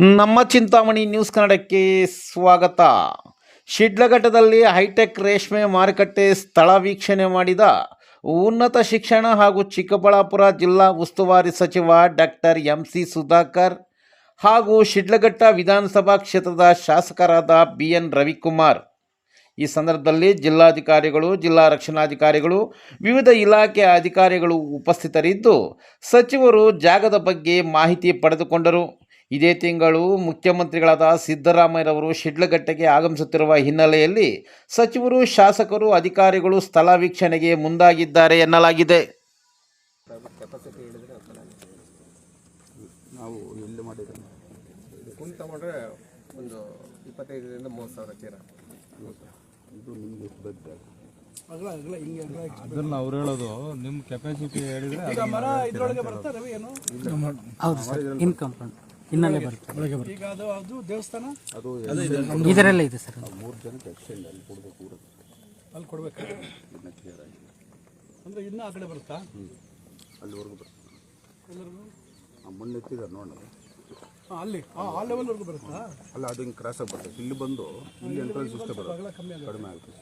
ನಮ್ಮ ಚಿಂತಾಮಣಿ ನ್ಯೂಸ್ ಕನ್ನಡಕ್ಕೆ ಸ್ವಾಗತ. ಶಿಡ್ಲಘಟ್ಟದಲ್ಲಿ ಹೈಟೆಕ್ ರೇಷ್ಮೆ ಮಾರುಕಟ್ಟೆ ಸ್ಥಳ ವೀಕ್ಷಣೆ ಮಾಡಿದ ಉನ್ನತ ಶಿಕ್ಷಣ ಹಾಗೂ ಚಿಕ್ಕಬಳ್ಳಾಪುರ ಜಿಲ್ಲಾ ಉಸ್ತುವಾರಿ ಸಚಿವ ಡಾಕ್ಟರ್ ಎಂ ಸಿ ಸುಧಾಕರ್ ಹಾಗೂ ಶಿಡ್ಲಘಟ್ಟ ವಿಧಾನಸಭಾ ಕ್ಷೇತ್ರದ ಶಾಸಕರಾದ ಬಿ ಎನ್ ರವಿಕುಮಾರ್. ಈ ಸಂದರ್ಭದಲ್ಲಿ ಜಿಲ್ಲಾಧಿಕಾರಿಗಳು, ಜಿಲ್ಲಾ ರಕ್ಷಣಾಧಿಕಾರಿಗಳು, ವಿವಿಧ ಇಲಾಖೆಯ ಅಧಿಕಾರಿಗಳು ಉಪಸ್ಥಿತರಿದ್ದು ಸಚಿವರು ಜಾಗದ ಬಗ್ಗೆ ಮಾಹಿತಿ ಪಡೆದುಕೊಂಡರು. ಇದೇ ತಿಂಗಳು ಮುಖ್ಯಮಂತ್ರಿಗಳಾದ ಸಿದ್ದರಾಮಯ್ಯರವರು ಶಿಡ್ಲಘಟ್ಟೆಗೆ ಆಗಮಿಸುತ್ತಿರುವ ಹಿನ್ನೆಲೆಯಲ್ಲಿ ಸಚಿವರು ಶಾಸಕರು ಅಧಿಕಾರಿಗಳು ಸ್ಥಳ ವೀಕ್ಷಣೆಗೆ ಮುಂದಾಗಿದ್ದಾರೆ ಎನ್ನಲಾಗಿದೆ. ನಾವು ಎಲ್ಲಿ ಮಾಡಿದ್ದೇವೆ? ಕುಂತ್ ತಗೊಂಡ್ರೆ ಒಂದು ಇಪ್ಪತ್ತೈದರಿಂದ ಮೂವತ್ತು ಸಾವಿರ ಚೀರ. ಇದು ನಿಮ್ಗೆ ಎಷ್ಟು ಬೇಕು ಅದನ್ನ ಅವ್ರು ಹೇಳೋದು ನಿಮ್ಮ ಕೆಪಾಸಿಟಿ ಹೇಳಿದ್ರೆ ಅದನ್ನ ಇನ್ನಲ್ಲೇ ಬರುತ್ತೆ. ಒಳಗೆ ಬರುತ್ತೆ. ಈಗ ಅದು ಅದು ದೇವಸ್ಥಾನ? ಅದು ಇದರಲ್ಲೇ ಇದೆ ಸರ್ ಮೂರು ಜನಕ್ಕೆ ಎಕ್ಸ್ಟೆಂಡ್ ಅಲ್ಲಿ ಕೊಡಬೇಕು ಅಲ್ಲಿ ಕೊಡಬೇಕು? ಇದನ್ನ ಕ್ಲಿಯರ್ ಆಗಿ ಅಂದ್ರೆ ಇನ್ನೂ ಆ ಕಡೆ ಬರುತ್ತಾ? ಅಲ್ಲಿವರೆಗೂ ಬರ್ತದೆ ಆ ಮಣ್ಣು ಎತ್ತಿದ್ದಾರೆ ನೋಡೋಣ ಹಾ, ಅಲ್ಲಿ. ಆ ಆ ಲೆವೆಲ್ವರೆಗೂ ಬರುತ್ತಾ? ಅಲ್ಲ ಅದು ಹಿಂಗೆ ಕ್ರಾಸ್ ಆಗಿ ಬರ್ತದೆ. ಇಲ್ಲಿ ಬಂದು ಇಲ್ಲಿ ಎಂಟ್ರೆನ್ಸ್ ಇಷ್ಟೇ ಬರುತ್ತೆ. ಕಡಿಮೆ ಆಗ್ತದೆ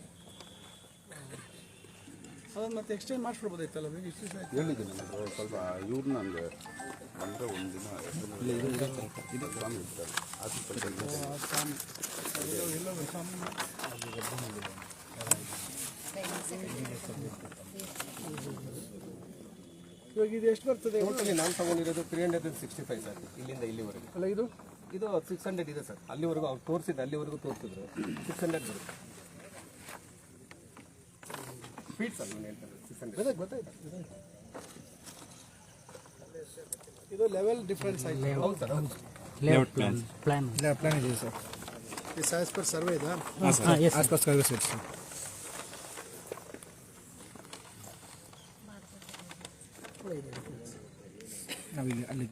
ಅದನ್ನ ಮತ್ತೆ ಎಕ್ಸ್ಚೇಂಜ್ ಮಾಡಿಸ್ಬಿಡ್ಬೋದಾಯ್ತಲ್ಲ ಬೇಗ ಇಷ್ಟು ದಿವಸ ಆಯ್ತು? ಹೇಳಿದ್ದೀನಿ ನನಗೆ ಸ್ವಲ್ಪ ಇವ್ರು ನನಗೆ ಬಂದರೆ ಒಂದಿನ ಇದು ಸ್ವಾಮಿ ಇರ್ತಾರೆ ಹಾಸ್ಪಿಟಲ್ ಇವಾಗ ಇದು ಎಷ್ಟು ಬರ್ತದೆ? ಟೋಟಲಿ ನಾನು ತಗೊಂಡಿರೋದು three hundred and sixty five sir ಇಲ್ಲಿಂದ ಇಲ್ಲಿವರೆಗೆ. ಅಲ್ಲ ಇದು? ಇದು ಸಿಕ್ಸ್ ಹಂಡ್ರೆಡ್ ಇದೆ ಸರ್ ಅಲ್ಲಿವರೆಗೂ ಅವ್ರು ತೋರಿಸಿದ್ದು ಅಲ್ಲಿವರೆಗೂ ತೋರಿಸಿದ್ರು. ಸಿಕ್ಸ್ ಹಂಡ್ರೆಡ್ ಬರುತ್ತೆ. ಫೀಟ್ ಸರ್ ನಾನು ಹೇಳ್ತಾರೆ ಸಿಕ್ಸ್ ಹಂಡ್ರೆಡ್ ಗೊತ್ತಾಯ್ತು ಗೊತ್ತಾಯ್ತು ಇದು ಲೆವೆಲ್ ಡಿಫ್ರೆನ್ಸ್ ಆಯ್ತು ಹೌದು ಸರ್ ಹೌದು ಲೇಔಟ್ ಪ್ಲಾನ್ ಪ್ಲಾನ್ ಪ್ಲಾನ್ ಇದೆ ಸರ್ ಈ ಆಸ್ ಪರ್ ಸರ್ವೆ ಇದಾ yes as per survey set sir ನಾವೀಗ ಅಲ್ಲಿ